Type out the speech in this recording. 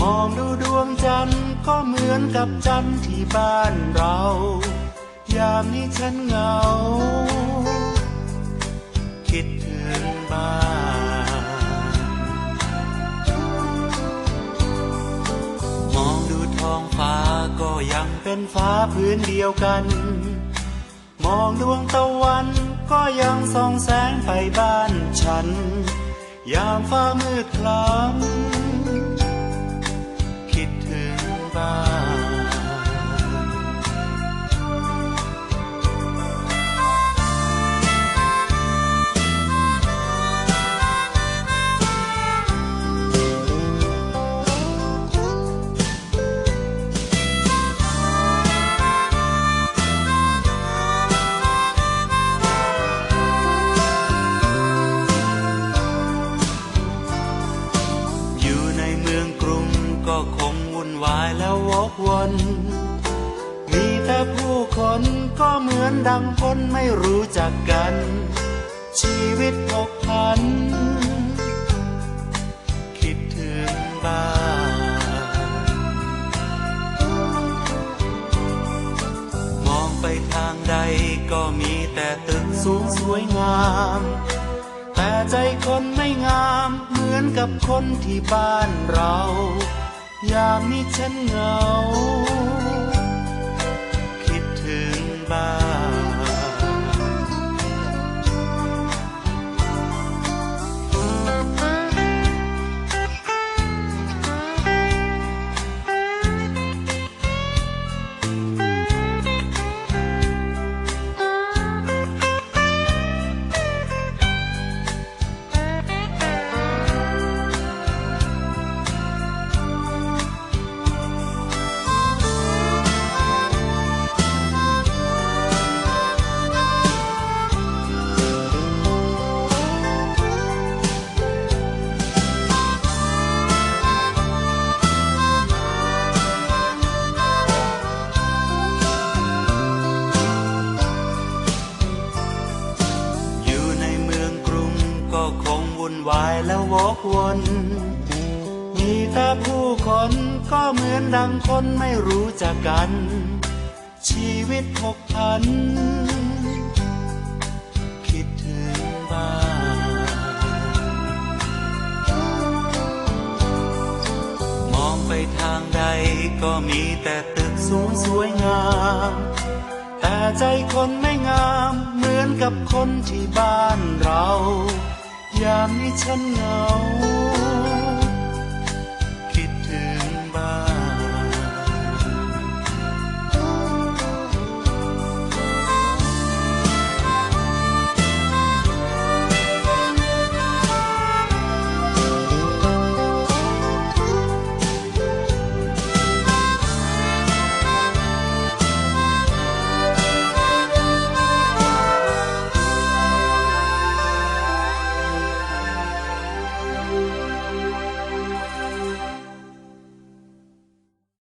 มองดูดวงจันทร์ก็เหมือนกับจันทร์ที่บ้านเรา ยามนี้ฉันเหงา คิดถึงบ้านมองดูท้องฟ้าก็ยังเป็นฟ้าพื้นเดียวกัน มองดวงตะวันก็ยังส่องแสงไปบ้านฉัน ยามฟ้ามืดคล้ำ วายแล้ววกวน มีแต่ผู้คนก็เหมือนดังคนไม่รู้จักกัน ชีวิตผกพัน คิดถึงบ้านมองไปทางใดก็มีแต่ตึกสูงสวยงามแต่ใจคนไม่งามเหมือนกับคนที่บ้านเรา ยามนี้ฉันเหงา วายแล้ววกวน มีแต่ผู้คนก็เหมือนดังคนไม่รู้จักกัน ชีวิตผกพัน คิดถึงบ้านมองไปทางใดก็มีแต่ตึกสูงสวยงาม แต่ใจคนไม่งามเหมือนกับคนที่บ้าน เราย